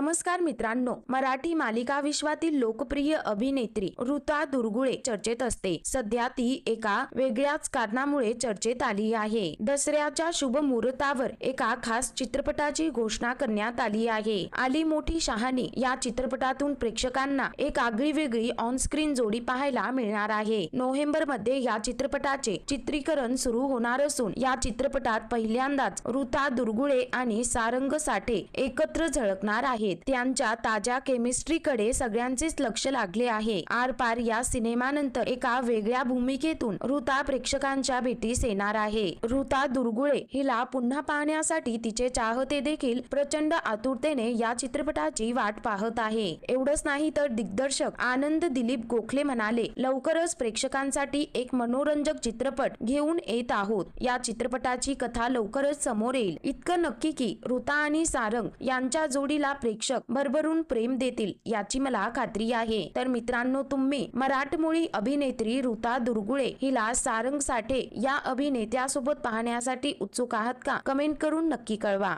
नमस्कार मित्रांनो मराठी मालिका विश्वातील लोकप्रिय अभिनेत्री ऋता दुर्गुळे चर्चेत असते. सध्या ती एका वेगळ्याच कारणामुळे चर्चेत आली आहे. दसऱ्याच्या शुभ मुहूर्तावर एका खास चित्रपटाची घोषणा करण्यात आली आहे. आली मोठी शहाणी या चित्रपटातून प्रेक्षकांना एक आगळी वेगळी ऑन स्क्रीन जोडी पाहायला मिळणार आहे. नोव्हेंबरमध्ये या चित्रपटाचे चित्रीकरण सुरू होणार असून या चित्रपटात पहिल्यांदाच ऋता दुर्गुळे आणि सारंग साठे एकत्र झळकणार आहे आहेत. त्यांच्या ताज्या केमिस्ट्रीकडे सगळ्यांचेच लक्ष लागले आहे. आर पार या सिनेमानंतर एका वेगळ्या भूमिकेतून ऋता प्रेक्षकांच्या भेटीस येणार आहे. ऋता दुर्गुळे हिला पुन्हा पाहण्यासाठी तिचे चाहते देखील प्रचंड आतुरतेने या चित्रपटाची वाट पाहत आहे. एवढंच नाही तर दिग्दर्शक आनंद दिलीप गोखले म्हणाले लवकरच प्रेक्षकांसाठी एक मनोरंजक चित्रपट घेऊन येत आहोत. या चित्रपटाची कथा लवकरच समोर येईल. इतकं नक्की की ऋता आणि सारंग यांच्या जोडीला प्रेक्षक शिक्षक भरभरून प्रेम देतील याची मला खात्री आहे. तर मित्रांनो तुम्ही मराठमोळी अभिनेत्री ऋता दुर्गुळे हिला सारंग साठे या अभिनेत्यासोबत पाहण्यासाठी उत्सुक आहात का? कमेंट करून नक्की कळवा.